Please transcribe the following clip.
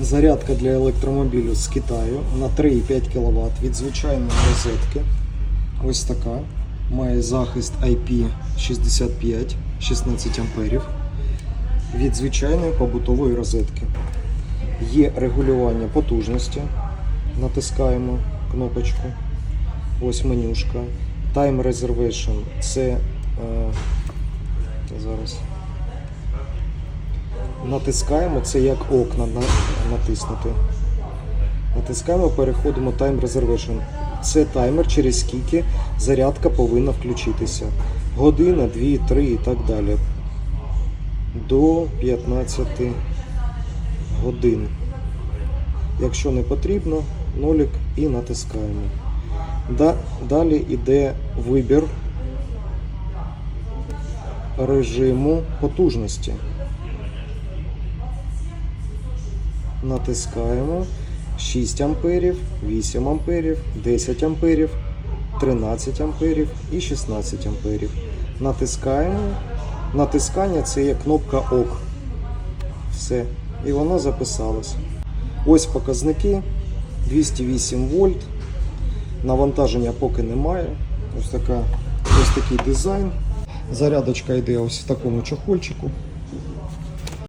Зарядка для електромобілю з Китаю на 3,5 кВт від звичайної розетки. Ось така. Має захист IP65 16 амперів від звичайної побутової розетки. Є регулювання потужності. Натискаємо кнопочку. Ось менюшка. Time Reservation це е, зараз. Натискаємо, це як окна на, натиснути. Натискаємо, переходимо Time Reservation. Це таймер, через скільки зарядка повинна включитися. Година, 2, 3 і так далі. До 15 годин. Якщо не потрібно, нолик і натискаємо. Далі йде вибір режиму потужності. Натискаємо 6 амперів, 8 амперів, 10 амперів, 13 амперів і 16 амперів. Натискаємо. Натискання це є кнопка ОК. Все. І воно записалось. Ось показники 208 вольт. Навантаження поки немає. Ось, така, ось такий дизайн. Зарядочка йде ось в такому чохольчику.